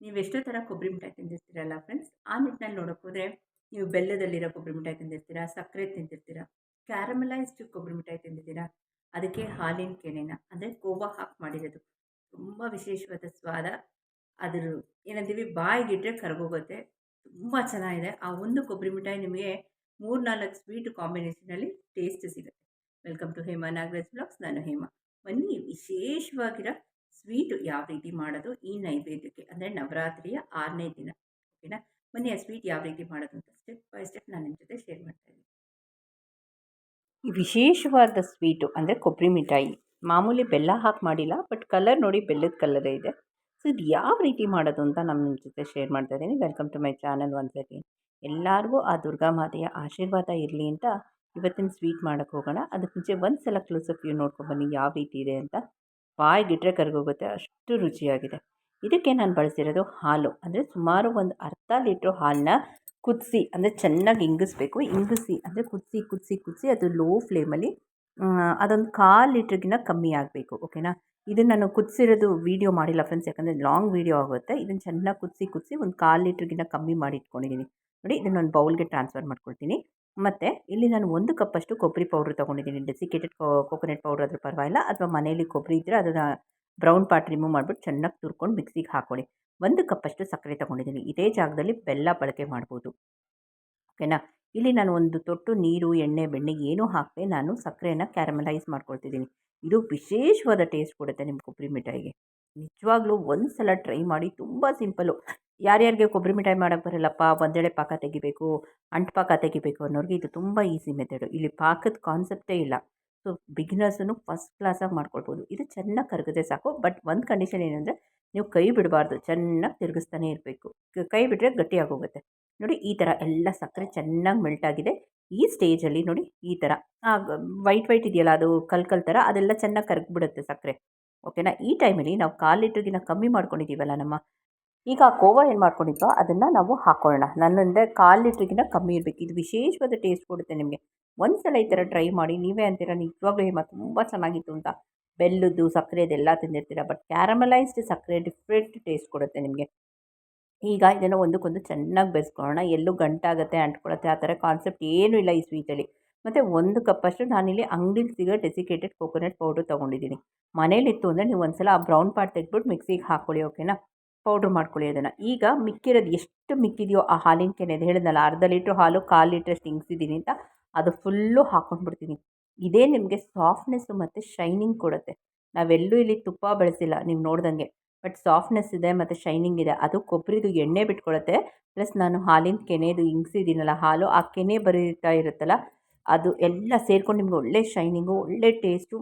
ನೀವು ಎಷ್ಟೋ ಥರ ಕೊಬ್ಬರಿ ಮಿಠಾಯಿ ತಿಂದಿರ್ತೀರಲ್ಲ ಫ್ರೆಂಡ್ಸ್ ಆ ನಿಟ್ಟಿನಲ್ಲಿ ನೋಡೋಕೆ ಹೋದರೆ ನೀವು ಬೆಲ್ಲದಲ್ಲಿರೋ ಕೊಬ್ಬರಿ ಮಿಠಾಯಿ ತಿಂದಿರ್ತೀರಾ ಸಕ್ಕರೆ ತಿಂದಿರ್ತೀರಾ ಕ್ಯಾರಮಲೈಸ್ಡ್ ಕೊಬ್ಬರಿ ಮಿಠಾಯಿ ತಿಂದಿದ್ದೀರಾ, ಅದಕ್ಕೆ ಹಾಲಿನ ಕೆನೆನ, ಅಂದರೆ ಕೋವಾ ಹಾಕಿ ಮಾಡಿರೋದು. ತುಂಬ ವಿಶೇಷವಾದ ಸ್ವಾದ. ಅದ್ರ ಏನಂತೀವಿ, ಬಾಯಿಗಿಟ್ರೆ ಕರಗೋಗುತ್ತೆ. ತುಂಬ ಚೆನ್ನಾಗಿದೆ. ಆ ಒಂದು ಕೊಬ್ಬರಿ ಮಿಠಾಯಿ ನಿಮಗೆ ಮೂರು ನಾಲ್ಕು ಸ್ವೀಟ್ ಕಾಂಬಿನೇಷನಲ್ಲಿ ಟೇಸ್ಟ್ ಸಿಗುತ್ತೆ. Welcome to Hema Nagaraj blogs ನಾನು ಹೇಮಾ. ಬನ್ನಿ, ವಿಶೇಷವಾಗಿರೋ ಸ್ವೀಟು ಯಾವ ರೀತಿ ಮಾಡೋದು ಈ ನೈವೇದ್ಯಕ್ಕೆ? ಅಂದರೆ ನವರಾತ್ರಿಯ ಆರನೇ ದಿನ. ಓಕೆನಾ? ಬನ್ನಿ ಆ ಸ್ವೀಟ್ ಯಾವ ರೀತಿ ಮಾಡೋದು ಅಂತ ಸ್ಟೆಪ್ ಬೈ ಸ್ಟೆಪ್ ನಾನು ನಿಮ್ಮ ಜೊತೆ ಶೇರ್ ಮಾಡ್ತಾ ಈ ವಿಶೇಷವಾದ ಸ್ವೀಟು ಅಂದರೆ ಕೊಬ್ಬರಿ ಮಿಠಾಯಿ. ಮಾಮೂಲಿ ಬೆಲ್ಲ ಹಾಕಿ ಮಾಡಿಲ್ಲ ಬಟ್ ಕಲರ್ ನೋಡಿ ಬೆಲ್ಲದ ಕಲರೇ ಇದೆ. ಸೊ ಇದು ಯಾವ ರೀತಿ ಮಾಡೋದು ಅಂತ ನಾನು ನಿಮ್ಮ ಜೊತೆ ಶೇರ್ ಮಾಡ್ತಾ ಇದ್ದೀನಿ. ವೆಲ್ಕಮ್ ಟು ಮೈ ಚಾನಲ್ ಒಂದು ಎಲ್ಲರಿಗೂ ಆ ದುರ್ಗಾ ಮಾತೆಯ ಆಶೀರ್ವಾದ ಇರಲಿ ಅಂತ ಇವತ್ತಿನ ಸ್ವೀಟ್ ಮಾಡೋಕ್ಕೆ ಹೋಗೋಣ. ಅದಕ್ಕೆ ಮುಂಚೆ ಒಂದು ಸಲ ಕ್ಲೋಸಪ್ ವ್ಯೂ ನೋಡ್ಕೊಂಬನ್ನಿ ಯಾವ ರೀತಿ ಇದೆ ಅಂತ. ಬಾಯಿಗಿಟ್ರೆ ಕರಗೋಗುತ್ತೆ, ಅಷ್ಟು ರುಚಿಯಾಗಿದೆ. ಇದಕ್ಕೆ ನಾನು ಬಳಸಿರೋದು ಹಾಲು. ಅಂದರೆ ಸುಮಾರು ಒಂದು ಅರ್ಧ ಲೀಟ್ರ್ ಹಾಲನ್ನ ಕುದಿಸಿ, ಅಂದರೆ ಚೆನ್ನಾಗಿ ಇಂಗಿಸ್ಬೇಕು. ಇಂಗಿಸಿ ಅಂದರೆ ಕುದಿಸಿ ಕುದಿಸಿ ಕುದಿಸಿ ಅದು ಲೋ ಫ್ಲೇಮಲ್ಲಿ ಅದೊಂದು ಕಾಲು ಲೀಟ್ರಿಗಿನ್ನ ಕಮ್ಮಿ ಆಗಬೇಕು ಓಕೆನಾ ಇದನ್ನು ನಾನು ಕುದಿಸಿರೋದು ವೀಡಿಯೋ ಮಾಡಿಲ್ಲ ಫ್ರೆಂಡ್ಸ್ ಯಾಕಂದರೆ ಲಾಂಗ್ ವೀಡಿಯೋ ಆಗುತ್ತೆ. ಇದನ್ನು ಚೆನ್ನಾಗಿ ಕುದಿಸಿ ಕುದಿಸಿ ಒಂದು ಕಾಲು ಲೀಟ್ರಿಗಿನ್ನ ಕಮ್ಮಿ ಮಾಡಿ ಇಟ್ಕೊಂಡಿದ್ದೀನಿ ನೋಡಿ, ಇದನ್ನೊಂದು ಬೌಲ್ಗೆ ಟ್ರಾನ್ಸ್ಫರ್ ಮಾಡ್ಕೊಳ್ತೀನಿ. ಮತ್ತು ಇಲ್ಲಿ ನಾನು ಒಂದು ಕಪ್ಪಷ್ಟು ಕೊಬ್ಬರಿ ಪೌಡ್ರ್ ತೊಗೊಂಡಿದ್ದೀನಿ. ಡೆಸಿಕೇಟೆಡ್ ಕೋಕೋನಟ್ ಪೌಡ್ರ್ ಆದರೂ ಪರವಾಗಿಲ್ಲ. ಅಥವಾ ಮನೆಯಲ್ಲಿ ಕೊಬ್ಬರಿ ಇದ್ದರೆ ಅದನ್ನು ಬ್ರೌನ್ ಪಾರ್ಟ್ ರಿಮೂವ್ ಮಾಡಿಬಿಟ್ಟು ಚೆನ್ನಾಗಿ ತುರ್ಕೊಂಡು ಮಿಕ್ಸಿಗೆ ಹಾಕ್ಕೊಳ್ಳಿ ಒಂದು ಕಪ್ಪಷ್ಟು ಸಕ್ಕರೆ ತೊಗೊಂಡಿದ್ದೀನಿ. ಇದೇ ಜಾಗದಲ್ಲಿ ಬೆಲ್ಲ ಬಳಕೆ ಮಾಡ್ಬೋದು. ಓಕೆನಾ ಇಲ್ಲಿ ನಾನು ಒಂದು ತೊಟ್ಟು ನೀರು, ಎಣ್ಣೆ, ಬೆಣ್ಣೆ ಏನೂ ಹಾಕದೆ ನಾನು ಸಕ್ಕರೆಯನ್ನು ಕ್ಯಾರಮಲೈಸ್ ಮಾಡ್ಕೊಳ್ತಿದ್ದೀನಿ. ಇದು ವಿಶೇಷವಾದ ಟೇಸ್ಟ್ ಕೊಡುತ್ತೆ ನಿಮ್ಮ ಕೊಬ್ಬರಿ ಮಿಠಾಯಿಗೆ. ನಿಜವಾಗ್ಲೂ ಒಂದು ಸಲ ಟ್ರೈ ಮಾಡಿ ತುಂಬ ಸಿಂಪಲ್ಲು ಯಾರ್ಯಾರಿಗೆ ಕೊಬ್ಬರಿ ಮಿಠಾಯಿ ಮಾಡೋಕ್ಕೆ ಬರಲ್ಲಪ್ಪ ಒಂದೆಳೆ ಪಾಕ ತೆಗಿಬೇಕು, ಅಂಟು ಪಾಕ ತೆಗಿಬೇಕು ಅನ್ನೋರಿಗೆ ಇದು ತುಂಬ ಈಸಿ ಮೆಥಡು ಇಲ್ಲಿ ಪಾಕದ ಕಾನ್ಸೆಪ್ಟೇ ಇಲ್ಲ. ಸೊ ಬಿಗ್ನರ್ಸನ್ನು ಫಸ್ಟ್ ಕ್ಲಾಸಾಗಿ ಮಾಡ್ಕೊಳ್ಬೋದು. ಇದು ಚೆನ್ನಾಗಿ ಕರಗದೆ ಸಾಕು ಬಟ್ ಒಂದು ಕಂಡೀಷನ್ ಏನಂದರೆ ನೀವು ಕೈ ಬಿಡಬಾರ್ದು, ಚೆನ್ನಾಗಿ ತಿರುಗಿಸ್ತಾನೆ ಇರಬೇಕು. ಕೈ ಬಿಟ್ಟರೆ ಗಟ್ಟಿಯಾಗೋಗುತ್ತೆ ನೋಡಿ, ಈ ಥರ ಎಲ್ಲ ಸಕ್ಕರೆ ಚೆನ್ನಾಗಿ ಮೆಲ್ಟ್ ಆಗಿದೆ. ಈ ಸ್ಟೇಜಲ್ಲಿ ನೋಡಿ, ಈ ಥರ ವೈಟ್ ವೈಟ್ ಇದೆಯಲ್ಲ, ಅದು ಕಲ್ಕಲ್ ಕಲ್ ಥರ ಅದೆಲ್ಲ ಚೆನ್ನಾಗಿ ಕರಗಿಬಿಡುತ್ತೆ ಸಕ್ಕರೆ. ಓಕೆನಾ? ಈ ಟೈಮಲ್ಲಿ ನಾವು ಕಾಲು ಲೀಟ್ರಿಗಿನ ಕಮ್ಮಿ ಮಾಡ್ಕೊಂಡಿದ್ದೀವಲ್ಲ ನಮ್ಮ. ಈಗ ಕೋವಾ ಏನು ಮಾಡ್ಕೊಂಡಿದ್ದೋ ಅದನ್ನು ನಾವು ಹಾಕ್ಕೊಳ್ಳೋಣ ನನ್ನಂದರೆ ಕಾಲು ಲೀಟ್ರಿಗಿನ ಕಮ್ಮಿ ಇರಬೇಕು. ಇದು ವಿಶೇಷವಾದ ಟೇಸ್ಟ್ ಕೊಡುತ್ತೆ ನಿಮಗೆ. ಒಂದು ಸಲ ಈ ಥರ ಟ್ರೈ ಮಾಡಿ. ನೀವೇ ಅಂತೀರ, ನಿಜವಾಗ್ಲೂ ಹೇಮ ತುಂಬ ಚೆನ್ನಾಗಿತ್ತು ಅಂತ. ಬೆಲ್ಲದ್ದು ಸಕ್ಕರೆದೆಲ್ಲ ತಿಂದಿರ್ತೀರ, ಬಟ್ ಕ್ಯಾರಮಲೈಸ್ಡ್ ಸಕ್ಕರೆ ಡಿಫ್ರೆಂಟ್ ಟೇಸ್ಟ್ ಕೊಡುತ್ತೆ ನಿಮಗೆ. ಈಗ ಇದನ್ನು ಒಂದಕ್ಕೊಂದು ಚೆನ್ನಾಗಿ ಬೆರೆಸ್ಕೊಳ್ಳೋಣ. ಎಲ್ಲೂ ಗಂಟಾಗುತ್ತೆ ಅಂಟ್ಕೊಳತ್ತೆ ಆ ಥರ ಕಾನ್ಸೆಪ್ಟ್ ಏನೂ ಇಲ್ಲ ಈ ಸ್ವೀಟಲ್ಲಿ. ಮತ್ತು ಒಂದು ಕಪ್ಪಷ್ಟು ನಾನಿಲ್ಲಿ ಅಂಗಡಿಲಿ ಸಿಗೋ ಡೆಸಿಕೇಟೆಡ್ ಕೋಕೋನಟ್ ಪೌಡ್ರ್ ತೊಗೊಂಡಿದ್ದೀನಿ. ಮನೇಲಿತ್ತು ಅಂದರೆ ನೀವು ಒಂದು ಸಲ ಆ ಬ್ರೌನ್ ಪಾರ್ಟ್ ತೆಗೆದ್ಬಿಟ್ಟು ಮಿಕ್ಸಿಗೆ ಹಾಕ್ಕೊಳ್ಳಿ ಓಕೆನಾ ಪೌಡ್ರ್ ಮಾಡ್ಕೊಳ್ಳಿ ಅದನ್ನು. ಈಗ ಮಿಕ್ಕಿರೋದು ಎಷ್ಟು ಮಿಕ್ಕಿದೆಯೋ ಆ ಹಾಲಿನ ಕೆನೆ ಹೇಳಿದ್ನಲ್ಲ ಅರ್ಧ ಲೀಟ್ರ್ ಹಾಲು ಕಾಲು ಲೀಟ್ರಷ್ಟು ಹಿಂಗ್ಸಿದ್ದೀನಿ ಅಂತ ಅದು ಫುಲ್ಲು ಹಾಕ್ಕೊಂಡ್ಬಿಡ್ತೀನಿ ಇದೇ ನಿಮಗೆ ಸಾಫ್ಟ್ನೆಸ್ಸು ಮತ್ತು ಶೈನಿಂಗ್ ಕೊಡುತ್ತೆ. ನಾವೆಲ್ಲೂ ಇಲ್ಲಿ ತುಪ್ಪ ಬಳಸಿಲ್ಲ ನೀವು ನೋಡ್ದಂಗೆ. ಬಟ್ ಸಾಫ್ಟ್ನೆಸ್ ಇದೆ ಮತ್ತು ಶೈನಿಂಗ್ ಇದೆ. ಅದು ಕೊಬ್ಬರಿದು ಎಣ್ಣೆ ಬಿಟ್ಕೊಳುತ್ತೆ. ಪ್ಲಸ್ ನಾನು ಹಾಲಿನ ಕೆನೆದು ಹಿಂಗ್ಸಿದ್ದೀನಲ್ಲ ಹಾಲು, ಆ ಕೆನೆ ಬರೀತಾ ಇರುತ್ತಲ್ಲ ಅದು ಎಲ್ಲ ಸೇರ್ಕೊಂಡು ನಿಮ್ಗೆ ಒಳ್ಳೆ ಶೈನಿಂಗು, ಒಳ್ಳೆ ಟೇಸ್ಟು,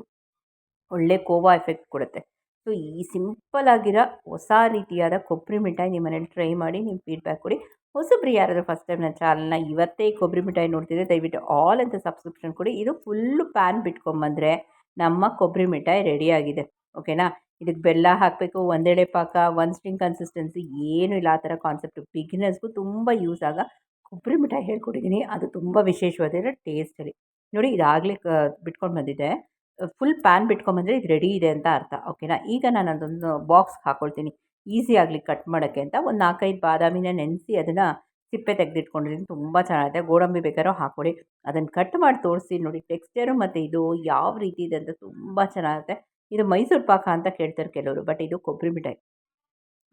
ಒಳ್ಳೆ ಕೋವಾ ಎಫೆಕ್ಟ್ ಕೊಡುತ್ತೆ. ಸೊ, ಈ ಸಿಂಪಲ್ ಆಗಿರೋ ಹೊಸ ರೀತಿಯಾದ ಕೊಬ್ಬರಿ ಮಿಠಾಯಿ ನಿಮ್ಮ ಮನೇಲಿ ಟ್ರೈ ಮಾಡಿ ನಿಮ್ಮ ಫೀಡ್ಬ್ಯಾಕ್ ಕೊಡಿ. ಹೊಸಬ್ರು ಯಾರಾದರೂ ಫಸ್ಟ್ ಟೈಮ್ ನನ್ನ ಚಾನಲ್ನ ಇವತ್ತೇ ಕೊಬ್ಬರಿ ಮಿಠಾಯಿ ನೋಡ್ತಿದ್ರೆ ದಯವಿಟ್ಟು ಆಲ್ ಅಂತ ಸಬ್ಸ್ಕ್ರಿಪ್ಷನ್ ಕೊಡಿ. ಇದು ಫುಲ್ಲು ಪ್ಯಾನ್ ಬಿಟ್ಕೊಂಬಂದರೆ ನಮ್ಮ ಕೊಬ್ಬರಿ ಮಿಠಾಯಿ ರೆಡಿಯಾಗಿದೆ ಓಕೆನಾ? ಇದಕ್ಕೆ ಬೆಲ್ಲ ಹಾಕಬೇಕು, ಒಂದೆಡೆ ಪಾಕ ಒಂದು ಸ್ಟ್ರಿಂಗ್ ಕನ್ಸಿಸ್ಟೆನ್ಸಿ, ಏನೂ ಇಲ್ಲ ಆ ಥರ ಕಾನ್ಸೆಪ್ಟು. ಬಿಗಿನರ್ಸ್ಗೂ ತುಂಬ ಯೂಸ್ ಆಗ ಕೊಬ್ಬರಿ ಮಿಠಾಯಿ ಹೇಳ್ಕೊಟ್ಟಿದ್ದೀನಿ. ಅದು ತುಂಬ ವಿಶೇಷವಾದ ಟೇಸ್ಟಲ್ಲಿ ನೋಡಿ, ಇದಾಗಲೇ ಬಿಟ್ಕೊಂಡು ಬಂದಿದ್ದೆ ಫುಲ್ ಪ್ಯಾನ್ ಬಿಟ್ಕೊಂಬಂದರೆ ಇದು ರೆಡಿ ಇದೆ ಅಂತ ಅರ್ಥ. ಓಕೆನಾ ಈಗ ನಾನು ಅದೊಂದು ಬಾಕ್ಸ್ಗೆ ಹಾಕ್ಕೊಳ್ತೀನಿ ಈಸಿ ಆಗಲಿ ಕಟ್ ಮಾಡೋಕ್ಕೆ ಅಂತ. ಒಂದು ನಾಲ್ಕೈದು ಬಾದಾಮಿನ ನೆನೆಸಿ ಅದನ್ನು ಸಿಪ್ಪೆ ತೆಗೆದಿಟ್ಕೊಂಡಿದ್ದೀನಿ. ತುಂಬ ಚೆನ್ನಾಗಿದೆ. ಗೋಡಂಬಿ ಬೇಕಾದ್ರೂ ಹಾಕ್ಕೊಡಿ. ಅದನ್ನು ಕಟ್ ಮಾಡಿ ತೋರಿಸಿ ನೋಡಿ ಟೆಕ್ಸ್ಚರು ಮತ್ತು ಇದು ಯಾವ ರೀತಿ ಇದೆ ಅಂತ ತುಂಬ ಚೆನ್ನಾಗುತ್ತೆ. ಇದು ಮೈಸೂರು ಪಾಕ ಅಂತ ಕೇಳ್ತಾರೆ ಕೆಲವರು ಬಟ್ ಇದು ಕೊಬ್ಬರಿ ಮಿಠಾಯಿ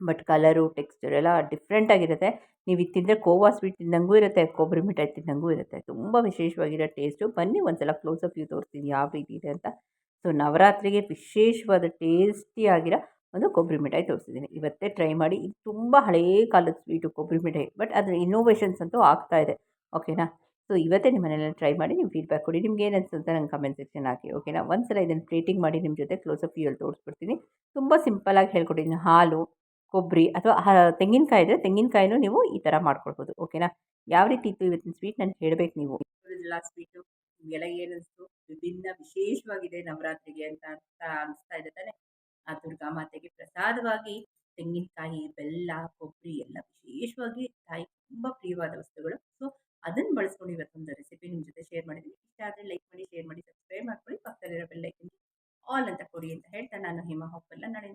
ಬಟ್ ಕಲರು ಟೆಕ್ಸ್ಚರ್ ಎಲ್ಲ ಡಿಫ್ರೆಂಟಾಗಿರುತ್ತೆ ನೀವು ಇದು ತಿಂದರೆ ಕೋವಾ ಸ್ವೀಟ್ ತಿಂದಂಗೂ ಇರುತ್ತೆ, ಕೊಬ್ಬರಿ ಮಿಠಾಯಿ ತಿಂದಂಗೂ ಇರುತ್ತೆ. ತುಂಬ ವಿಶೇಷವಾಗಿರೋ ಟೇಸ್ಟು ಬನ್ನಿ ಒಂದು ಸಲ ಅಪ್ ವ್ಯೂ ತೋರಿಸ್ತೀನಿ ಯಾವ ರೀತಿ ಇದೆ ಅಂತ. ಸೊ ನವರಾತ್ರಿಗೆ ವಿಶೇಷವಾದ ಟೇಸ್ಟಿಯಾಗಿರೋ ಒಂದು ಕೊಬ್ಬರಿ ಮಿಠಾಯಿ ತೋರಿಸಿದ್ದೀನಿ. ಇವತ್ತೇ ಟ್ರೈ ಮಾಡಿ, ಇದು ತುಂಬ ಹಳೇ ಕಾಲದ ಸ್ವೀಟು ಕೊಬ್ಬರಿ ಮಿಠಾಯಿ ಬಟ್ ಅದರ ಇನ್ನೋವೇಷನ್ಸ್ ಅಂತೂ ಆಗ್ತಾ ಇದೆ. ಓಕೆನಾ ಸೊ ಇವತ್ತೇ ನಿಮ್ಮ ಮನೆಯಲ್ಲಿ ಟ್ರೈ ಮಾಡಿ ನಿಮ್ಮ ಫೀಡ್ಬ್ಯಾಕ್ ಕೊಡಿ. ನಿಮ್ಗೆ ಏನು ಅನ್ಸುತ್ತೆ ನಂಗೆ ಕಮೆಂಟ್ ಸೆಕ್ಷನ್ ಹಾಕಿ ಓಕೆನಾ ಒಂದು ಸಲ ಇದನ್ನು ಪ್ಲೇಟಿಂಗ್ ಮಾಡಿ ನಿಮ್ಮ ಜೊತೆ ಕ್ಲೋಸ್ ಕ್ಲೋಸಪ್ ವ್ಯೂಯಲ್ಲಿ ತೋರಿಸ್ಬಿಡ್ತೀನಿ. ತುಂಬ ಆಗಿ ಹೇಳ್ಕೊಟ್ಟಿದ್ದೀನಿ. ಹಾಲು ಕೊಬ್ಬರಿ ಅಥವಾ ತೆಂಗಿನಕಾಯಿ ಇದ್ದರೆ ತೆಂಗಿನಕಾಯಿನೂ ನೀವು ಈ ಥರ ಮಾಡ್ಕೊಳ್ಬೋದು, ಓಕೆನಾ? ಯಾವ ರೀತಿ ಇತ್ತು ಇವತ್ತಿನ ಸ್ವೀಟ್? ನಾನು ಹೇಳಬೇಕು ನೀವು. ಸ್ವೀಟು, ನಿಮಗೆಲ್ಲ ಏನು ವಿಭಿನ್ನ ವಿಶೇಷವಾಗಿದೆ ನವರಾತ್ರಿಗೆ ಅಂತ ಅಂತ ಅನಿಸ್ತಾ ಇದೆ ತಾನೆ? ಆ ದುರ್ಗಾ ಮಾತೆಗೆ ಪ್ರಸಾದವಾಗಿ ತೆಂಗಿನಕಾಯಿ, ಬೆಲ್ಲ, ಕೊಬ್ಬರಿ ಎಲ್ಲ ವಿಶೇಷವಾಗಿ ತಾಯಿ ತುಂಬ ಪ್ರಿಯವಾದ ವಸ್ತುಗಳು. ಸೊ ಅದನ್ನು ಬಳಸ್ಕೊಂಡು ಇವತ್ತೊಂದು ರೆಸಿಪಿ ನಿಮ್ಮ ಜೊತೆ ಶೇರ್ ಮಾಡಿದ್ದೀನಿ ಇಷ್ಟ ಆದರೆ ಲೈಕ್ ಮಾಡಿ ಶೇರ್ ಮಾಡಿ ಸಬ್ಸ್ಕ್ರೈಬ್ ಮಾಡ್ಕೊಳ್ಳಿ. ಪಕ್ಕದಲ್ಲಿರೋ ಬೆಲ್ಲೈಕನ್ ಆಲ್ ಅಂತ ಕೊಡಿ ಅಂತ ಹೇಳ್ತಾ ನಾನು ಹಿಮ. ಹೋಗಲ್ಲ ನಾಳೆ